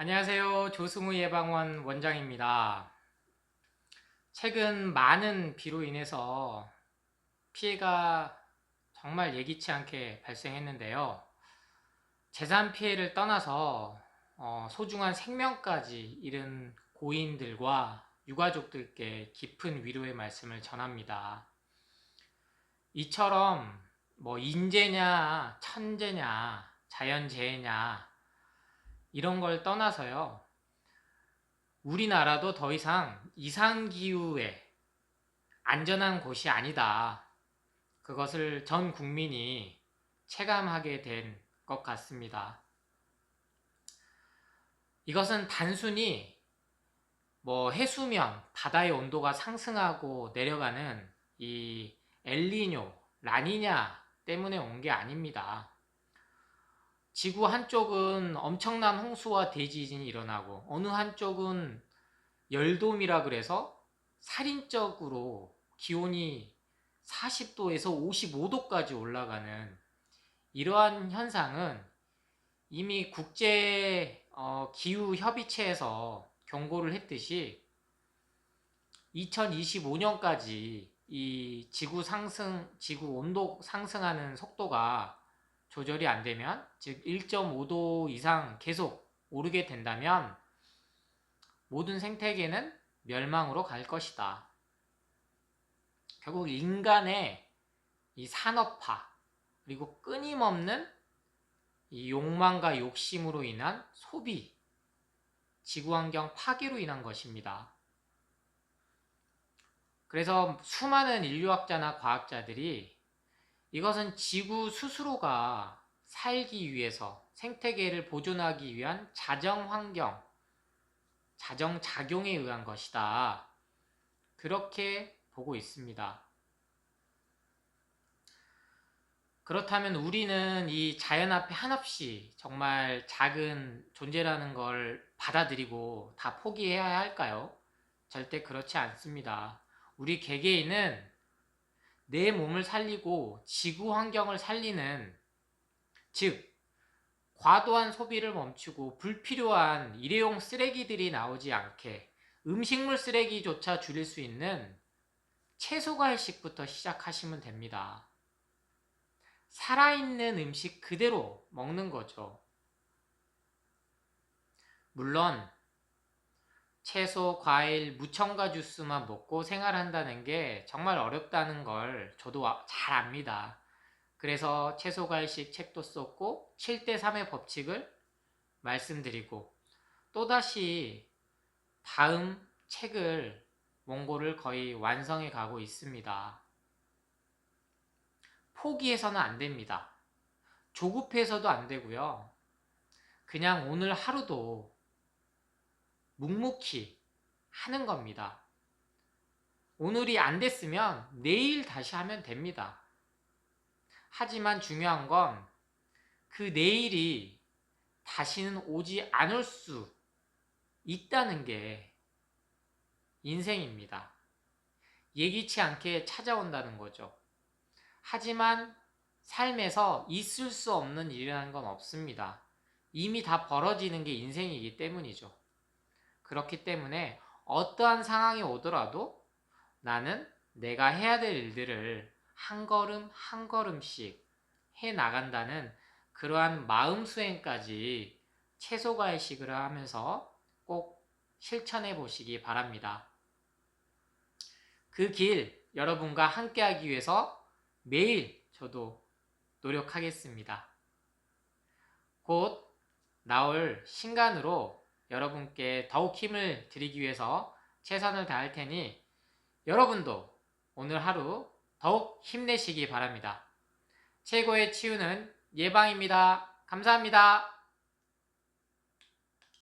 안녕하세요. 조승우 예방원 원장입니다. 최근 많은 비로 인해서 피해가 정말 예기치 않게 발생했는데요. 재산 피해를 떠나서 어, 소중한 생명까지 잃은 고인들과 유가족들께 깊은 위로의 말씀을 전합니다. 이처럼 뭐 인재냐, 천재냐, 자연재해냐, 이런 걸 떠나서요. 우리나라도 더 이상 이상기후에 안전한 곳이 아니다. 그것을 전 국민이 체감하게 된 것 같습니다. 이것은 단순히 뭐 해수면, 바다의 온도가 상승하고 내려가는 이 엘니뇨, 라니냐 때문에 온 게 아닙니다. 지구 한쪽은 엄청난 홍수와 대지진이 일어나고 어느 한쪽은 열돔이라 그래서 살인적으로 기온이 40도에서 55도까지 올라가는 이러한 현상은 이미 국제 어, 기후 협의체에서 경고를 했듯이 2025년까지 이 지구 상승, 지구 온도 상승하는 속도가 조절이 안 되면, 즉 1.5도 이상 계속 오르게 된다면 모든 생태계는 멸망으로 갈 것이다. 결국 인간의 이 산업화, 그리고 끊임없는 이 욕망과 욕심으로 인한 소비, 지구환경 파괴로 인한 것입니다. 그래서 수많은 인류학자나 과학자들이 이것은 지구 스스로가 살기 위해서 생태계를 보존하기 위한 자정 환경, 자정 작용에 의한 것이다. 그렇게 보고 있습니다. 그렇다면 우리는 이 자연 앞에 한없이 정말 작은 존재라는 걸 받아들이고 다 포기해야 할까요? 절대 그렇지 않습니다. 우리 개개인은 내 몸을 살리고 지구 환경을 살리는 즉 과도한 소비를 멈추고 불필요한 일회용 쓰레기들이 나오지 않게 음식물 쓰레기조차 줄일 수 있는 채소과일식부터 시작하시면 됩니다. 살아있는 음식 그대로 먹는 거죠. 물론 채소, 과일, 무첨가 주스만 먹고 생활한다는 게 정말 어렵다는 걸 저도 잘 압니다. 그래서 채소, 과일식 책도 썼고 7대3의 법칙을 말씀드리고 또다시 다음 책을 원고를 거의 완성해 가고 있습니다. 포기해서는 안 됩니다. 조급해서도 안 되고요. 그냥 오늘 하루도 묵묵히 하는 겁니다. 오늘이 안 됐으면 내일 다시 하면 됩니다. 하지만 중요한 건 그 내일이 다시는 오지 않을 수 있다는 게 인생입니다. 예기치 않게 찾아온다는 거죠. 하지만 삶에서 있을 수 없는 일이라는 건 없습니다. 이미 다 벌어지는 게 인생이기 때문이죠. 그렇기 때문에 어떠한 상황이 오더라도 나는 내가 해야 될 일들을 한 걸음 한 걸음씩 해 나간다는 그러한 마음 수행까지 채소과일식을 하면서 꼭 실천해 보시기 바랍니다. 그 길 여러분과 함께 하기 위해서 매일 저도 노력하겠습니다. 곧 나올 신간으로 여러분께 더욱 힘을 드리기 위해서 최선을 다할 테니 여러분도 오늘 하루 더욱 힘내시기 바랍니다. 최고의 치유는 예방입니다. 감사합니다.